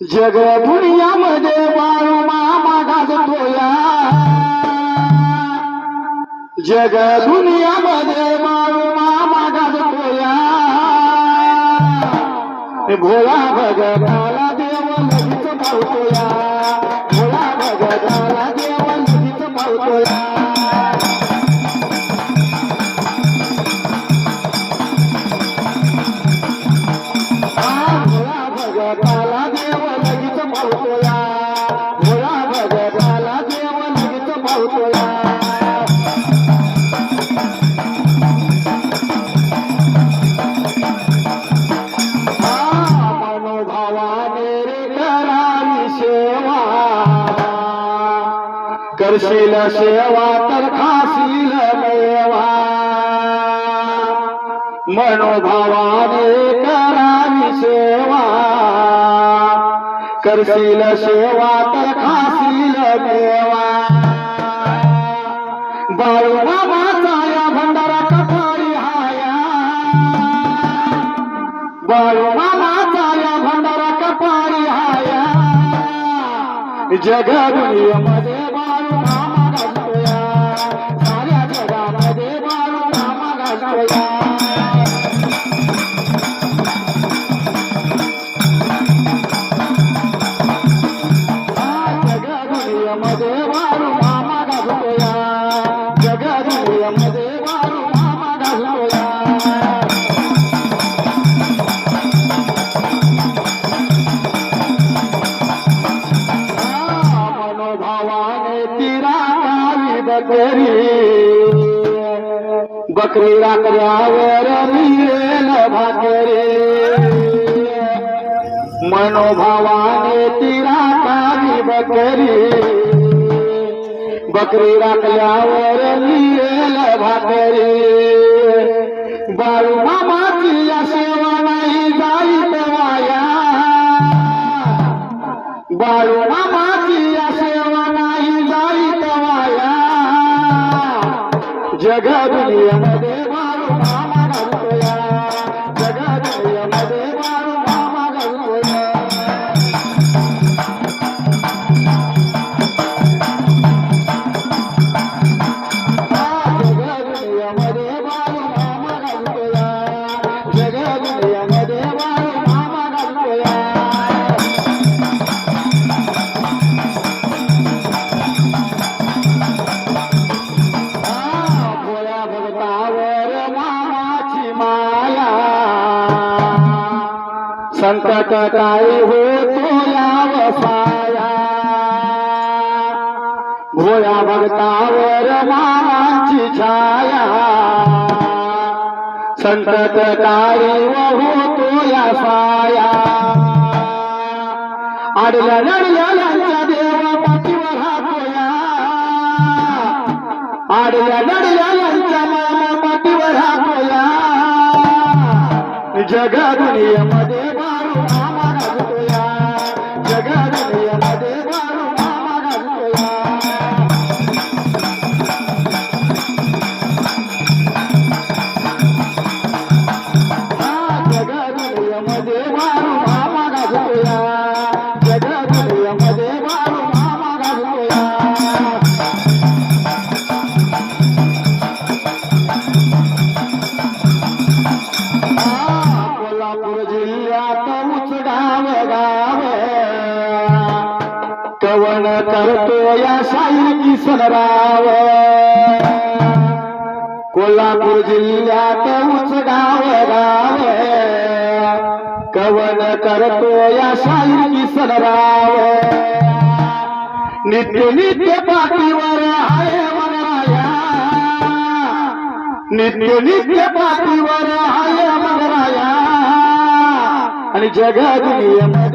जग दुनियामध्ये बाळू मामा गाजतोया जग दुनियामध्ये बाळू मामा गाजतोया हे भोळा भगताला करशील सेवा तर खाशील मेवा. मनोभावाने करावी सेवा करशील सेवा तर खाशील देवा बाळू बाबाचा या भंडारा हाया. बाळू या भंडारा हाया. जग गावी बकरी बकरी राखल्यावर मिळेल भाकरी। मनोभावाने तिरा गावी बकरी। बकरी राखल्यावर मिळेल भाकरी। बाळू मामाची सेवा नाही जाईल वाया। बाळू जग दुनियेमध्ये बाळू संकट काय हो तुला वसाया. भोया भक्तावर मामाची छाया. संकट काय हो तुला साया. अडल्या लढल्या देवा पाठीवर हातोया अडल्या लढल्या यांच्या मामा पाठीवर हातोया जगा दुनिया बाळू कवन करतो या साई किसनराव कोल्हापूर जिल्ह्यात उचगाव गाव कवन करतो या साई किसनराव नित्य नित्य पाठीवर आहे वनराया नित्य नित्य पाठीवर आहे मगराया आणि जगात नियम